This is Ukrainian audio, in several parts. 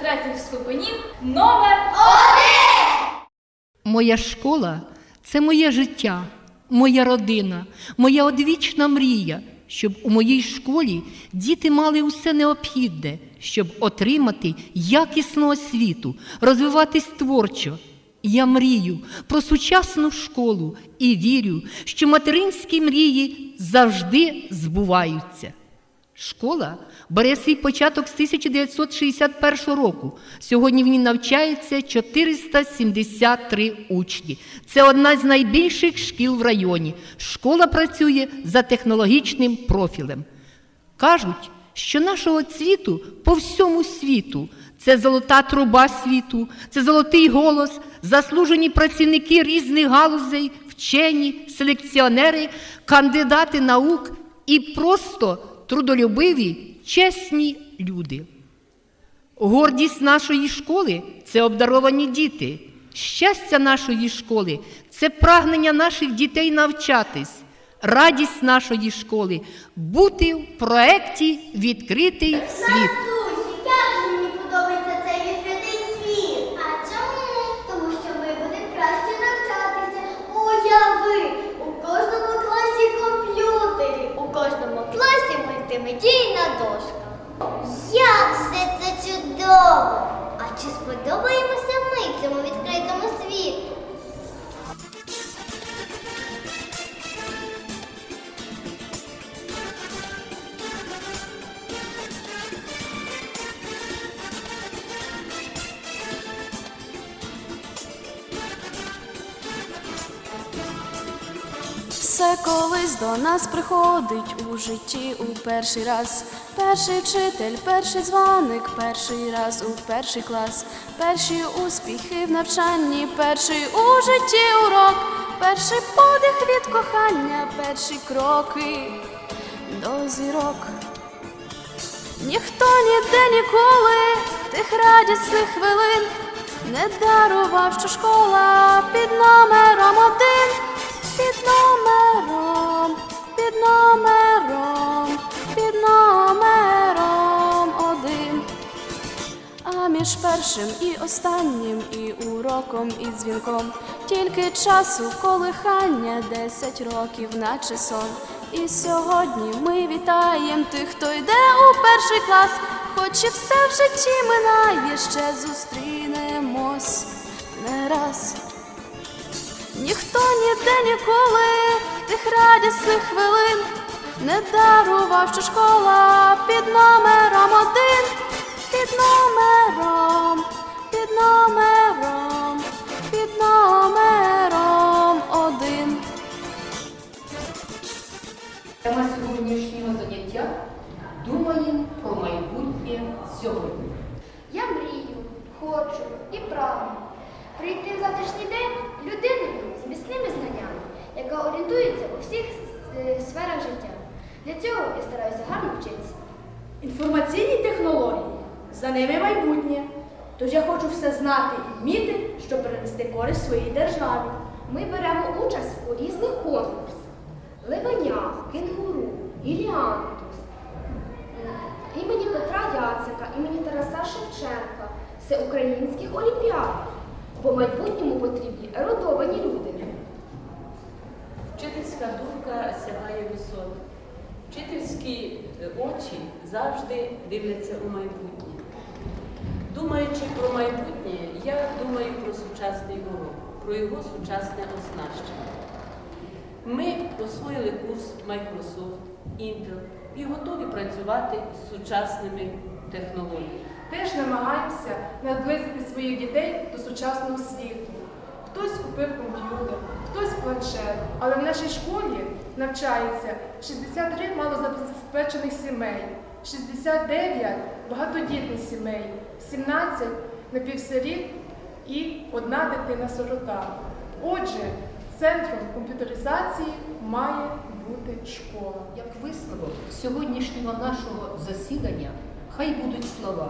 третіх ступенів номер Моя школа це моє життя, моя родина, моя одвічна мрія, щоб у моїй школі діти мали усе необхідне, щоб отримати якісну освіту, розвиватись творчо. Я мрію про сучасну школу і вірю, що материнські мрії завжди збуваються. Школа бере свій початок з 1961 року. Сьогодні в ній навчається 473 учні. Це одна з найбільших шкіл в районі. Школа працює за технологічним профілем. Кажуть, що нашого цвіту по всьому світу це золота труба світу, це золотий голос, заслужені працівники різних галузей, вчені, селекціонери, кандидати наук і просто трудолюбиві, чесні люди. Гордість нашої школи це обдаровані діти. Щастя нашої школи це прагнення наших дітей навчатись. Радість нашої школи бути в проєкті Відкритий світ. Мультимедійна дошка. Як все це чудово! А чи сподобаємося ми цьому відкритому світу? Все колись до нас приходить у житті у перший раз. Перший вчитель, перший дзвоник, перший раз у перший клас, перші успіхи в навчанні, перший у житті урок, перший подих від кохання, перші кроки до зірок. Ніхто ніде ніколи тих радісних хвилин не дарував, що школа під номером один, першим і останнім, і уроком, і дзвінком тільки часу колихання десять років, наче сон. І сьогодні ми вітаємо тих, хто йде у перший клас, хоч і все в житті минає, ще зустрінемось не раз. Ніхто ніде ніколи тих радісних хвилин не дарував, що школа під номером один, заняття думаємо про майбутнє сьогодні. Я мрію, хочу і прагну прийти в завтрашній день людиною з міцними знаннями, яка орієнтується у всіх е, сферах життя. Для цього я стараюся гарно вчитися. Інформаційні технології за ними майбутнє. Тож я хочу все знати і вміти, щоб принести користь своїй державі. Ми беремо участь у різних конкурсах. Ливаня, кенгуру, гіліантус, е, імені Петра Яцика, імені Тараса Шевченка, всеукраїнських олімпіад. Бо майбутньому потрібні ерудовані люди. Вчительська думка сягає висот. Вчительські е, очі завжди дивляться у майбутнє. Думаючи про майбутнє, я думаю про сучасний урок, про його сучасне оснащення. Ми освоїли курс Microsoft, Intel і готові працювати з сучасними технологіями. Теж намагаємося наблизити своїх дітей до сучасного світу. Хтось купив комп'ютер, хтось планшет, але в нашій школі навчається 63 малозабезпечених сімей, 69 багатодітних сімей, 17 напівсиріт і одна дитина-сирота. Отже, центром комп'ютеризації має бути школа. Як висновок сьогоднішнього нашого засідання, хай будуть слова.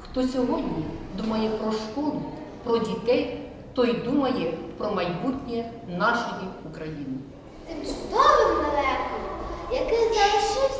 Хто сьогодні думає про школу, про дітей, той думає про майбутнє нашої України. Цим чудовим далеко! який зимувати.